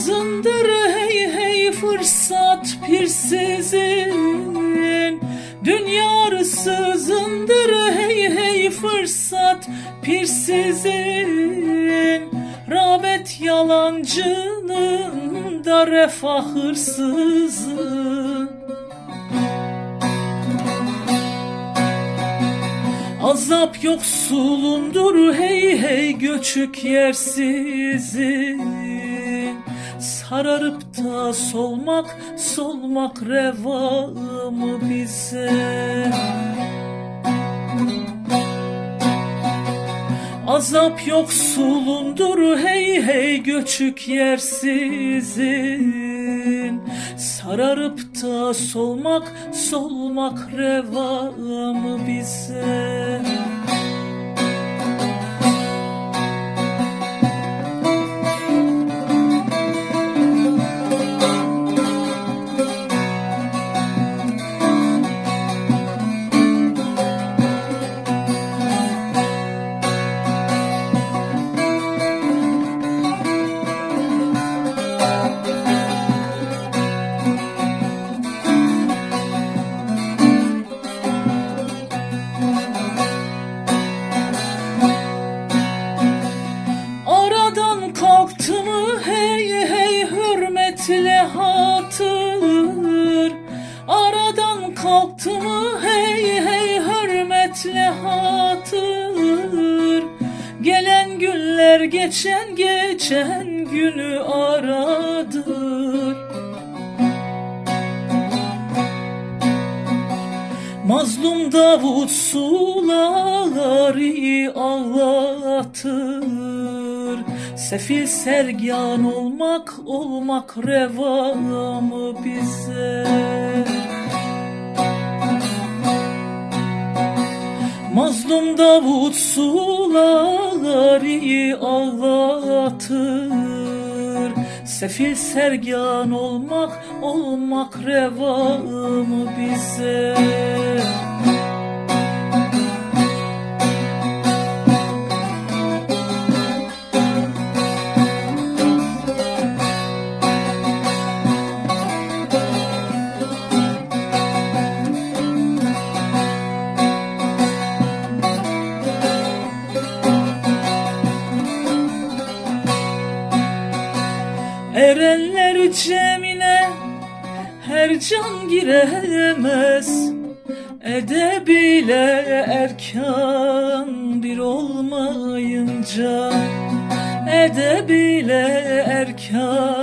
lazımdır hey hey fırsat pirsizin. Dünya arsızındır hey hey fırsat pirsizin. Rabet yalancının da refah hırsızın. Azap yoksulundur hey hey göçük yersizin. Sararıp da solmak solmak reva mı bize. Azap yoksulundur hey hey göçük yersizin. Sararıp da solmak solmak reva mı bize kalktı mı? Hey hey hürmetle hatır. Gelen günler geçen geçen günü aradır. Mazlum Davut suları ağlatır. Sefil sergan olmak olmak reva mı bize Mazlum Davut suları ağlatır. Sefil sergan olmak olmak reva mı bize Erenler cemine her can giremez. Edebiyle erkan bir olmayınca Edebiyle erkan